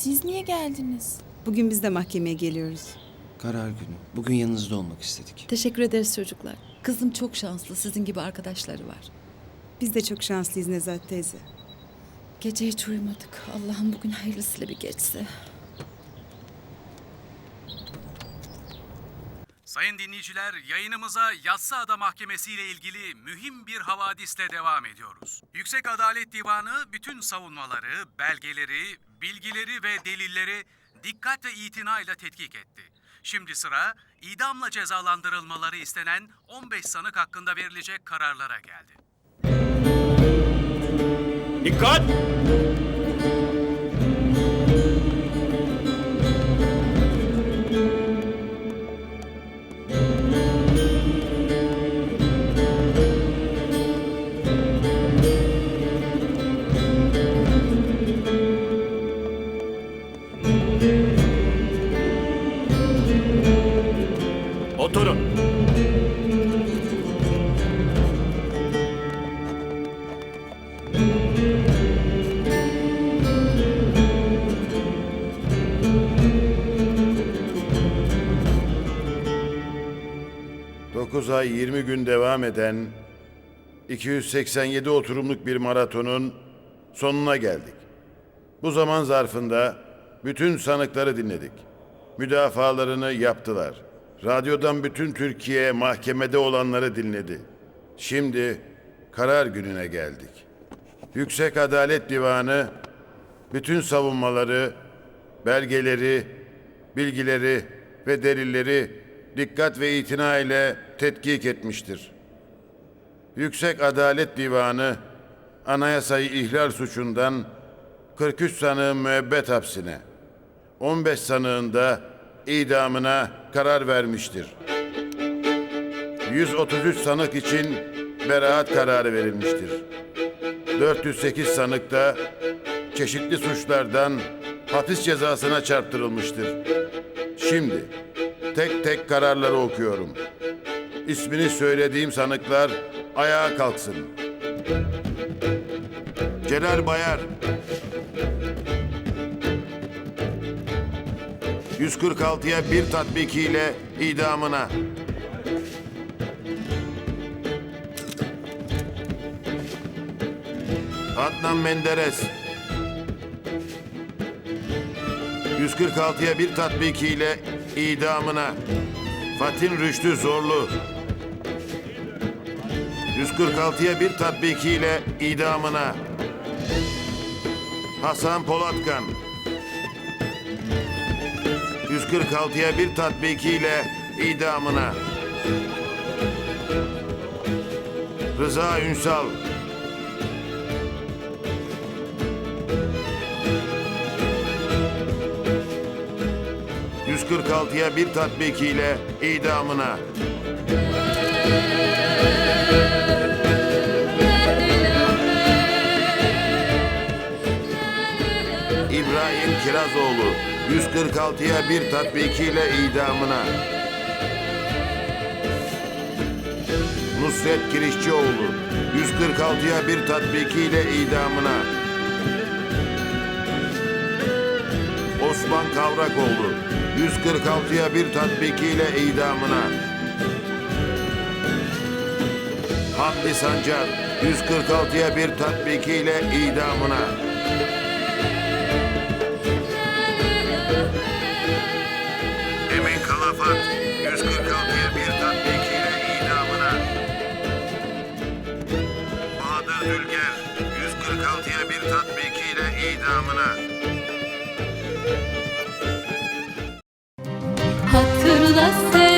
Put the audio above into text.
Siz niye geldiniz? Bugün biz de mahkemeye geliyoruz. Karar günü. Bugün yanınızda olmak istedik. Teşekkür ederiz çocuklar. Kızım çok şanslı. Sizin gibi arkadaşları var. Biz de çok şanslıyız Nezahat teyze. Gece hiç uyumadık. Allah'ım bugün hayırlısıyla bir geçse. Sayın dinleyiciler, yayınımıza Yassıada Mahkemesi ile ilgili mühim bir havadisle devam ediyoruz. Yüksek Adalet Divanı bütün savunmaları, belgeleri, bilgileri ve delilleri dikkat ve itinayla tetkik etti. Şimdi sıra idamla cezalandırılmaları istenen 15 sanık hakkında verilecek kararlara geldi. Dikkat! Oturun. Dokuz ay 20 gün devam eden 287 oturumluk bir maratonun sonuna geldik. Bu zaman zarfında bütün sanıkları dinledik. Müdafalarını yaptılar. Radyodan bütün Türkiye mahkemede olanları dinledi. Şimdi karar gününe geldik. Yüksek Adalet Divanı bütün savunmaları, belgeleri, bilgileri ve delilleri dikkat ve itina ile tetkik etmiştir. Yüksek Adalet Divanı anayasayı ihlal suçundan 43 sanığın müebbet hapsine, 15 sanığın da idamına karar vermiştir. 133 sanık için beraat kararı verilmiştir. 408 sanık da çeşitli suçlardan hapis cezasına çarptırılmıştır. Şimdi tek tek kararları okuyorum. İsmini söylediğim sanıklar ayağa kalksın. Celal Bayar 146'ya bir tatbikiyle idamına. Adnan Menderes 146'ya bir tatbikiyle idamına. Fatin Rüştü Zorlu 146'ya bir tatbikiyle idamına. Hasan Polatkan 146'ya bir tatbikiyle idamına. Rıza Ünsal 146'ya bir tatbikiyle idamına. İbrahim Kirazoğlu 146'ya bir tatbikiyle idamına. Nusret Kirişçioğlu 146'ya bir tatbikiyle idamına. Osman Kavrakoğlu 146'ya bir tatbikiyle idamına. Hamdi Sancar 146'ya bir tatbikiyle idamına. Kalafat 146'ya bir tatbikiyle idamına. Bahadır Dülger 146'ya bir tatbikiyle idamına. Hatırla.